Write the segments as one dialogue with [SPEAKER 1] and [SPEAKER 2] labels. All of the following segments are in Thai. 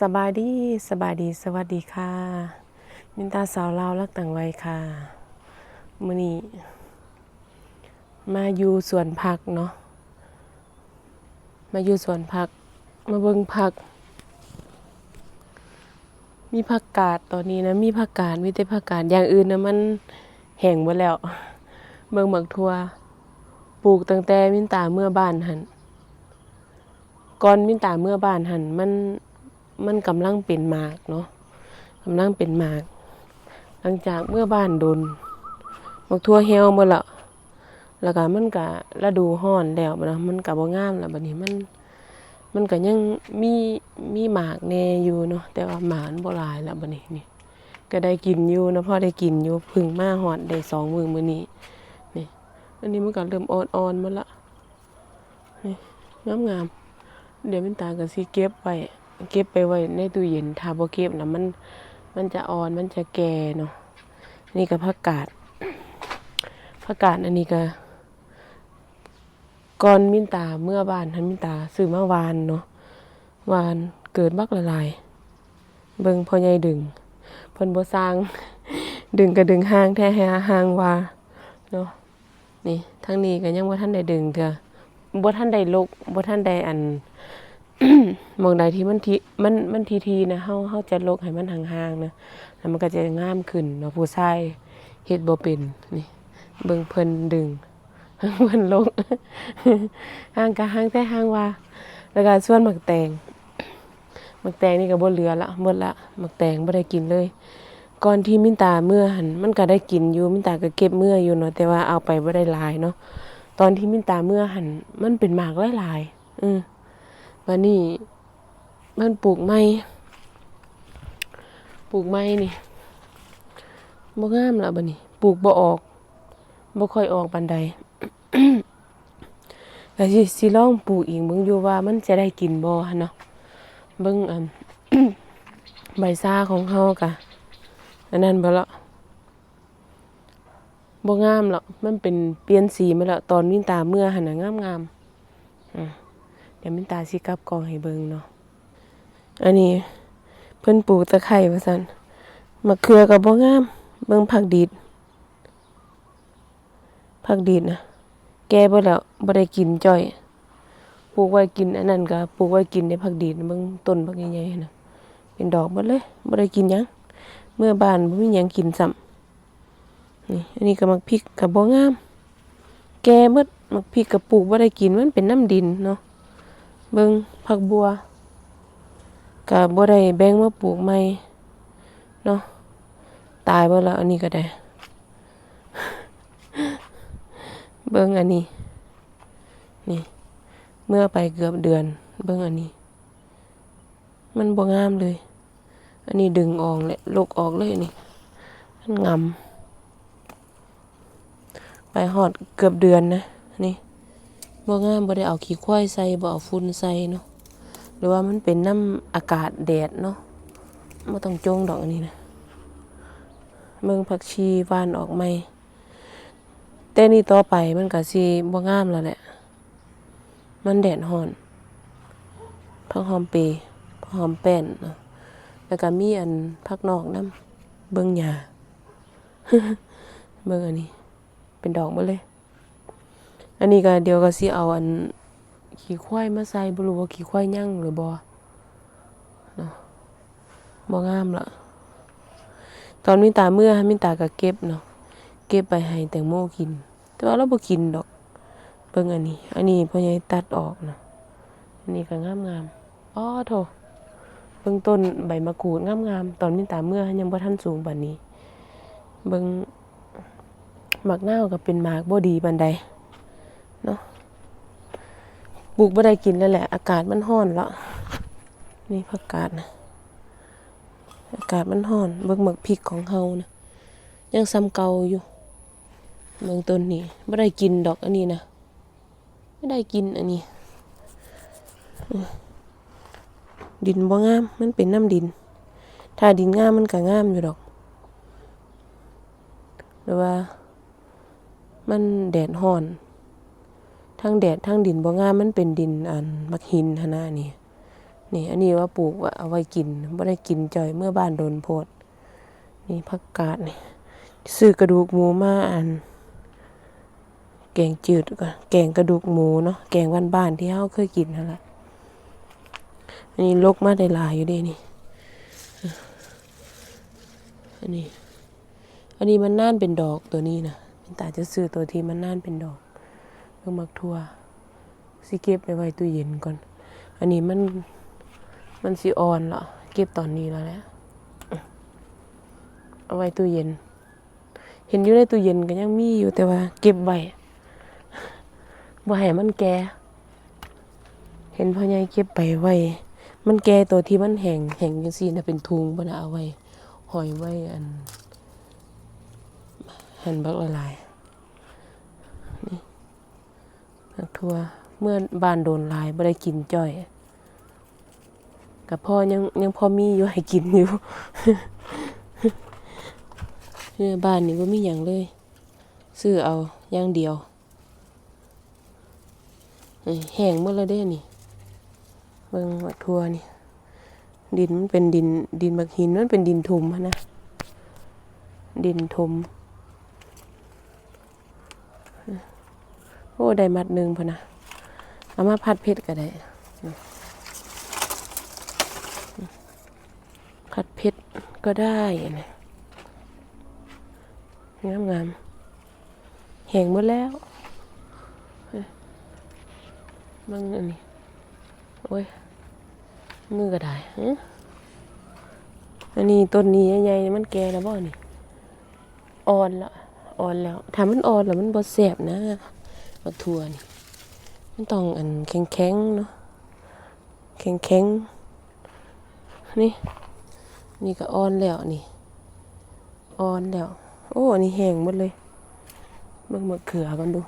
[SPEAKER 1] สบายดีสบายดีสวัสดีค่ะ มินตาสาวลาวรักต่างวัยค่ะมือนี้มาอยู่สวนผักเนาะมาอยู่สวนผัก มาเบิ่งผัก มีผักกาดตอนนี้นะมีผักกาดมีแต่ผักกาดอย่างอื่นนะมันแห้งหมดแล้ว เบิ่งหมักทัวปลูกตั้งแต่มินตาเมื่อบ้านหันก่อนมินตาเมื่อบ้านหันมัน มันกำลังเป็นหมากเนาะกำลังเป็นหมาก หลังจากเมื่อบ้านโดนบักทั่วเหี่ยวหมดละแล้วก็มันก็ฤดูร้อนแล้วบัดนะมันก็บ่งามแล้วบัดนี้มัน มันก็ยังมีมีหมากแน่อยู่เนาะแต่ว่าหมานบ่หลายแล้วบัดนี้นี่ก็ได้กินอยู่นะพ่อได้กินอยู่พึ่งมาฮอดได้สองมือมือนี้นี่อันนี้มันก็เริ่มอ่อนๆมดละนี่งามๆเดี๋ยวมินตาก็สิเก็บไว้ เก็บไปไว้ในตู้เย็นถ้าบ่เก็บนะมันมันจะอ่อนมันจะแก่เนาะนี่ก็ผักกาดผักกาดอันนี้ก็ก่อนมินตาเมื่อบ้านทันมินตาซื้อมาวานเนาะวานเกิดบักละลาย เบิ่งพ่อใหญ่ดึงเพิ่นบ่สร้าง ดึงก็ดึงห่างแท้แฮห่างว่าเนาะนี่ทางนี้ก็ยังบ่ทันได้ดึงเถอะบ่ทันได้ลกบ่ทันได้อัน มองใดที่มันทีมันมันทีๆนะเฮาเฮาจะลกให้มันห่างๆนะแล้วมันก็จะงามขึ้นเนาะผู้ชายเฮ็ดบ่เป็นนี่เบิ่งเพิ่นดึงเพิ่นลกห่างก็ห่างแต่ห่างว่า แล้วก็ส่วนหมักแตงหมักแตงนี่ก็บ่เหลือละหมดละหมักแตงบ่ได้กินเลย ก่อนที่มินตาเมื่อหันมันก็ได้กินอยู่มินตาก็เก็บเมื่ออยู่เนาะแต่ว่าเอาไปบ่ได้หลายเนาะตอนที่มินตาเมื่อหันมันเป็นหมากหลายๆอือ วันนี้มันปลูกไม้ปลูกไม้นี่บ่งามแล้วบัดนี้ปลูกบ่ออกบ่ค่อยออกปานใดก็สิสิลองปลูกอีกเบิ่งอยู่ว่ามันจะได้กินบ่เนาะเบิ่งอันใบซ่าของเฮากะอันนั้นบ่ละบ่งามหรอกมันเป็นเปลี่ยนสีมาแล้วตอนวินตาเมื่อหันน่ะงามๆอือ ดี๋ยวมินตาสิกลับกองให้เบิ่งเนาะอันนี้เพิ่นปลูกตะไคร้ว่าซั่นมะเขือก็บ่งาม เบิ่งผักดีดผักดีดนะแก่บิดแล้วบ่ได้กินจ้อยปลูกไว้กินอันนั้นก็ปลูกไว้กินในผักดีดเบิ่งต้นบักใหญ่ๆนะเป็นดอกหมดเลยบ่ได้กินหยังเมื่อบ้านบ่มีหยังกินซ้ำนี่อันนี้ก็มักพริกก็บ่งาม แก่หมดมักพริกก็ปลูกบ่ได้กินมันเป็นน้ำดินเนาะ เบิ่งผักบัวก็บ่ได้แบ่งมาปลูกใหม่เนาะตายบิดแล้วอันนี้ก็ได้ เบิ่งอันนี้ นี่ เมื่อไปเกือบเดือน เบิ่งอันนี้ มันบ่งามเลย อันนี้ดึงออกแหละลกออกเลยนี่มันงำไปฮอดเกือบเดือนนะนี่ บ่งามบ่ได้เอาขี้ควายใส่บ่เอาฝุ่นใส่เนาะหรือว่ามันเป็นน้ำอากาศแดดเนาะบ่ต้องจงดอกอันนี้นะเบิ่งผักชีวานออกใหม่แต่นี่ต่อไปมันก็สิบ่งามแล้วแหละ มันแดดร้อนผักหอมเปรย์ผักหอมแป้นเนาะแล้วก็มีอันผักนอกน้ำเบิ่งหญ้าเบิ่งอันนี้ เป็นดอกหมดเลย อันนี้ก็เดี๋ยวก็สิเอาอันขี้ควายมาใส่บ่รู้ว่าขี้ควายยั่งหรือบ่เนาะบ่งามละตอนมิตาเมื่อมิตาก็เก็บเนาะเก็บไปให้แตงโมกิน แต่ว่าเราบ่กินดอกเบิ่งอันนี้ อันนี้พ่อใหญ่ตัดออกนะอันนี้ก็งามๆอ้อโถเบิ่งต้นใบมะกรูดงามๆตอนมิตาเมื่อยังบ่ทันสูงปานนี้ เบิ่งหมักนาก็เป็นหมากบ่ดีปานใด ปลูกบ่ได้กินแล้วแหละ อากาศมันร้อนแล้วนี่ผักกาดนะอากาศมันร้อนเบิ่งหมักพริกของเฮานะยังซ้ำเก่าอยู่เบิ่งต้นนี้บ่ได้กินดอกอันนี้นะไม่ได้กินอันนี้ ดินบ่งามมันเป็นน้ำดิน ถ้าดินงามมันก็งามอยู่ดอกหรือว่า มันแดดร้อน ทั้งแดดทั้งดินบ่งามมันเป็นดินอันมักหินหนนานี่นี่อันนี้ว่าปลูกว่าเอาไว้กินบ่ได้กินจ่อยเมื่อบ้านโดนโพด นี่ผักกาดนี่ซื้อกระดูกหมูมาอัน แกงจืดก่อนแกงกระดูกหมูเนาะแกงบ้านๆที่เฮาเคยกินนั่นแหละอันนี้ลกมาได้หลายอยู่ด้นี่อันนี้ อันนี้มันน่านเป็นดอกตัวนี้นะเป็นตาจะซื้อตัวที่มันน่านเป็นดอก เพิ่งมักทั่วสิเก็บไปไว้ตู้เย็นก่อน อันนี้มันมันสิอ่อนละเก็บตอนนี้แล้วแหละเอาไว้ตู้เย็น เห็นอยู่ในตู้เย็นก็ยังมีอยู่แต่ว่า เก็บไว้บ่ให้มันแก่เห็นพ่อใหญ่เก็บไปไว้ มันแก่ตัวที่มันแห้งแห้งจังซี่น่ะเป็นทุงบ่นะเอาไว้หอยไว้อันหันบักละลายนี่ บักทั่วเมื่อบ้านโดนลายบ่ได้กินจ้อยกับพ่อยังยังพอมีอยู่ให้กินอยู่เนี่ยบ้านนี้บ่มีหยังเลยซื้อเอาอย่างเดียวแห้งหมดแล้วเด้นี่เบิ่งบักทั่วนี่ ดินมันเป็นดินดินบักหินมันเป็นดินทุมนนะดินทุม โอ้ได้มัดหนึ่งพอนะเอามาพัดเพชรก็ได้พัดเพชรก็ได้นะงามงามๆแห้งหมดแล้วเอ้ยมึงอันนี้โอ้ยมือก็ได้อันนี้ต้นนี้ใหญ่ๆมันแก่แล้วบ่นี่อ่อนละอ่อนแล้วถ้ามันอ่อนแล้วมันบ่แสบนะ บักทั่วนี่มันต้องอันแข็งๆเนาะแข็งๆนี่ นี่ก็อ่อนแล้วนี่อ่อนแล้ว โอ้อันนี้แห้งหมดเลยเบิ่งมะเขือกันดู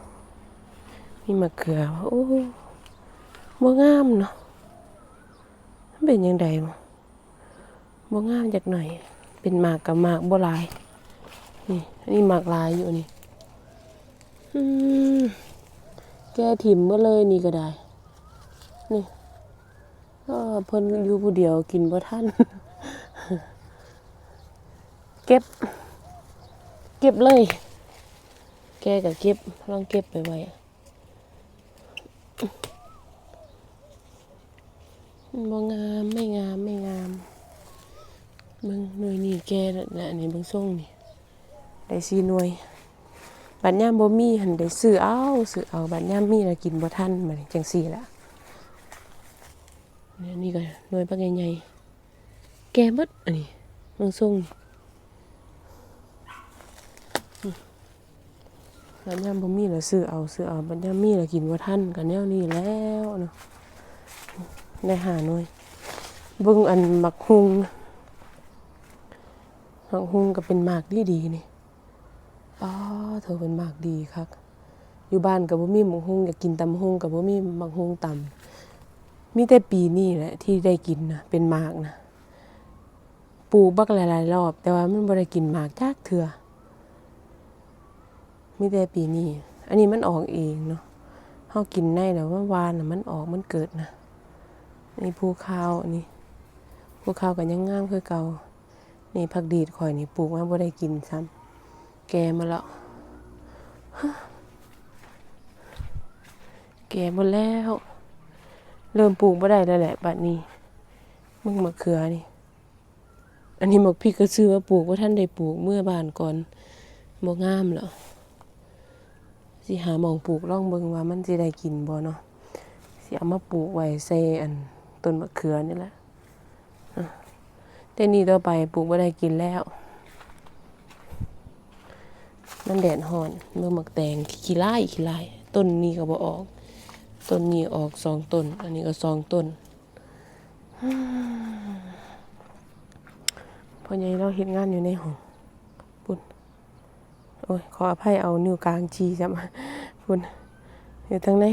[SPEAKER 1] มีมะเขือโอ้บ่งามเนาะเป็นยังไงบ่บ่งามจักหน่อย เป็นหมากกับหมากบ่ลาย นี่ อันนี้หมากลายอยู่นี่ อืม แกถิ่มเมื่อเลยนี่ก็ได้ นี่ก็เพิ่นอยู่ผู้เดียวกินบ่ทันเก็บ เก็บเลย แกก็เก็บลองเก็บไปไว้บ่งามไม่งามไม่งามเบิ่งหน่วยนี่แกนะนนี้เบิ่งส่งนี่ได้สีหน่วย บัดยามบ่มีหันได้ซื้อเอาซื้อเอาบัดยามมีแล้วกินบ่ทันบันจังซี่ล่ะเนี่ยนี่ก็หน่วยปักใหญ่ๆแกหมดอันนี้เบิ่งส่งนี่บัดยามบ่มีแล้วซื้อเอาซื้อเอาบัดยามมีแล้วกินบ่ทันก็แนวนี้แล้วเนาะได้หาหน่วยเบิ่งอันหมักฮุงหมักฮุงก็เป็นหมากดีๆนี่ป้า เธอเป็นหมากดีคักอยู่บ้านกับบ่มีมักฮุงอยากกินตำฮุงกับบ่มีมักฮุงตำมีแต่ปีนี้แหละที่ได้กินนะเป็นหมากนะปลูกบักหลายๆรอบ แต่ว่ามันบ่ได้กินหมากจักเทื่อมีแต่ปีนี้ อันนี้มันออกเองเนาะเฮากินได้แล้วว่าวานน่ะมันออกมันเกิดนะนี่ภูข้าวอันนี้ภูข้าวก็ยังงามคือเก่านี่ผักดีดข่อยนี่ปลูกมาบ่ได้กินซ้ำแกมาแล้ว แกหมดแล้ว เริ่มปลูกบ่ได้แล้วแหละบัดนี้มึงมะเขือนี่ อันนี้หมกพริกก็ซื้อมาปลูกว่าท่านได้ปลูกเมื่อบานก่อนบ่งามแล้วสิหาหมองปลูกลองเบิงว่ามันสิได้กินบ่เนาะสิเอามาปลูกไว้ใส่อันต้นมะเขือนี่แหละอะแต่นี่ต่อไปปลูกบ่ได้กินแล้ว มันแดดฮ้อนเมื่อหมักแตงขี้ไล่ขี้ไล่ต้นนี้ก็บ่ออก ต้นนี้ออกสองต้น อันนี้ก็สองต้นพ่อใหญ่เราเฮ็ดงานอยู่ในห้องปุ่นโอ้ยขออภัยเอานิ้วกลางชี้จ้ะมาปุ่นอยู่ทางไหน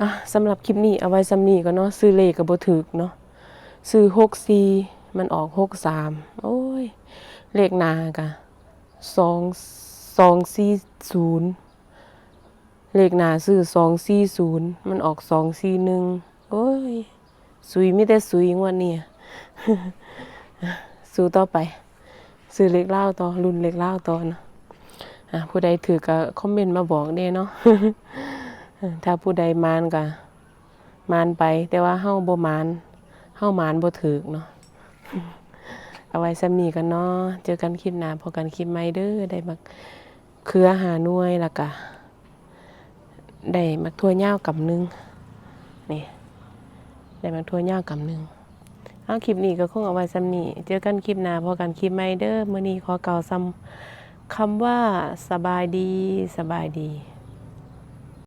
[SPEAKER 1] อะสำหรับคลิปนี้เอาไว้สำนี้ก็เนาะซื้อเลขก็บ่ถูกเนาะซื้อ64มันออก63โอ้ย เลขหน้ากะสองสองสี่ศูนย์เลขหนาซื้อสองสี่ศูนย์มันออกสองสี่หนึ่งโอ้ยสุยไมีแต่สุยงวดนี้สู้ต่อไป ซื้อเล็กเล่าต่อรุ่นเล็กเล่าต่อนะอะผู้ใดถือก็คอมเมนต์มาบอกเด้เนาะถ้าผู้ใดมานก็มานไป แต่ว่าเฮาบ่มานเฮามานบ่ถูกเนาะ เอาไว้ซ้ำนี้กันเนาะเจอกันคลิปหน้าพอกันคลิปใหม่เด้อได้มักเครือหาหน่วยแล้วก็ได้มักทั่วยากำหนึงนี่ได้มักทั่วยากำหนึงเอาคลิปนี้ก็คงเอาไว้ซ้ำนี้เจอกันคลิปหน้าพอกันคลิปใหม่เด้อมื้อนี้ขอเก่าซ้ำคำว่าสบายดีสบายดี